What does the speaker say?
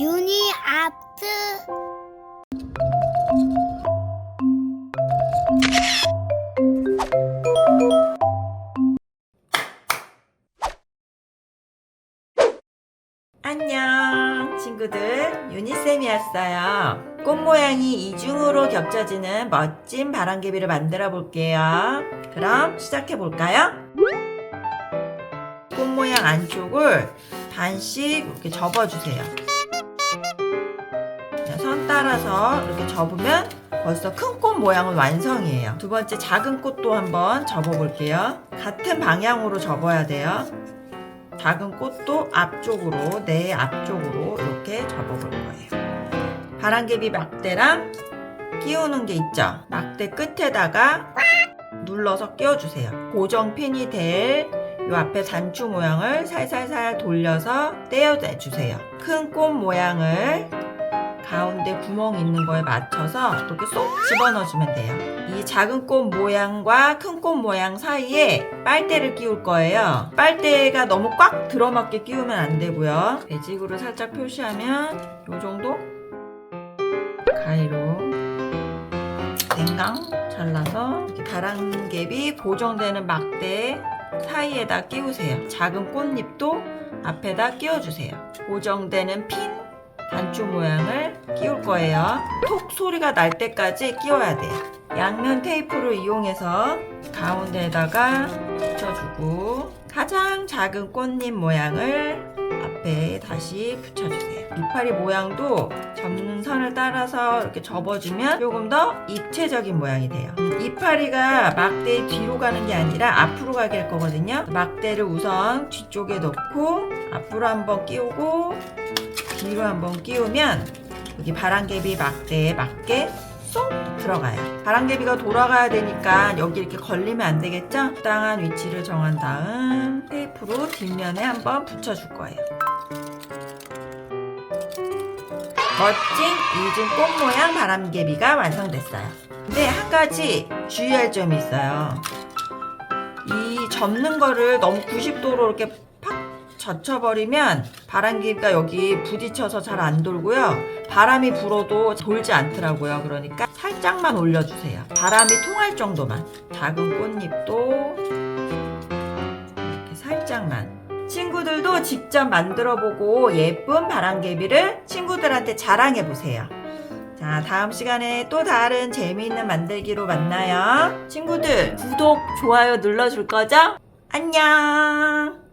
유니 아트. 안녕 친구들. 유니쌤이었어요. 꽃 모양이 이중으로 겹쳐지는 멋진 바람개비를 만들어 볼게요. 그럼 시작해 볼까요? 꽃 모양 안쪽을 반씩 이렇게 접어주세요. 자, 선 따라서 이렇게 접으면 벌써 큰 꽃 모양은 완성이에요 두 번째 작은 꽃도 한번 접어 볼게요 같은 방향으로 접어야 돼요 작은 꽃도 앞쪽으로 내 앞쪽으로 이렇게 접어볼 거예요. 바람개비 막대랑 끼우는 게 있죠. 막대 끝에다가 눌러서 끼워주세요. 고정핀이 될이 앞에 단추 모양을 살살살 돌려서 떼어주세요. 큰 꽃 모양을 가운데 구멍 있는 거에 맞춰서 이렇게 쏙 집어넣어주면 돼요. 이 작은 꽃 모양과 큰 꽃 모양 사이에 빨대를 끼울 거예요. 빨대가 너무 꽉 들어맞게 끼우면 안 되고요. 배직으로 살짝 표시하면 이 정도 가위로 댕강 잘라서 바람개비 고정되는 막대 사이에다 끼우세요. 작은 꽃잎도 앞에다 끼워주세요. 고정되는 핀 단추 모양을 끼울 거예요. 톡 소리가 날 때까지 끼워야 돼요. 양면 테이프를 이용해서 가운데에다가 붙여주고 가장 작은 꽃잎 모양을 앞에 다시 붙여주세요. 이파리 모양도 접는 선을 따라서 이렇게 접어주면 조금 더 입체적인 모양이 돼요. 음, 이파리가 막대 뒤로 가는 게 아니라 앞으로 가게 할 거거든요. 막대를 우선 뒤쪽에 넣고 앞으로 한번 끼우고 뒤로 한번 끼우면 여기 바람개비 막대에 맞게 쏙 들어가요. 바람개비가 돌아가야 되니까 여기 이렇게 걸리면 안 되겠죠? 적당한 위치를 정한 다음 테이프로 뒷면에 한번 붙여줄 거예요. 멋진 이중 꽃 모양 바람개비가 완성됐어요. 근데 한 가지 주의할 점이 있어요. 이 접는 거를 너무 90도로 이렇게 팍 젖혀버리면 바람개비가 여기 부딪혀서 잘 안 돌고요. 바람이 불어도 돌지 않더라고요. 그러니까 살짝만 올려주세요. 바람이 통할 정도만. 작은 꽃잎도 이렇게 살짝만. 친구들도 직접 만들어보고 예쁜 바람개비를 친구들한테 자랑해보세요. 자, 다음 시간에 또 다른 재미있는 만들기로 만나요. 친구들, 구독, 좋아요 눌러줄 거죠? 안녕!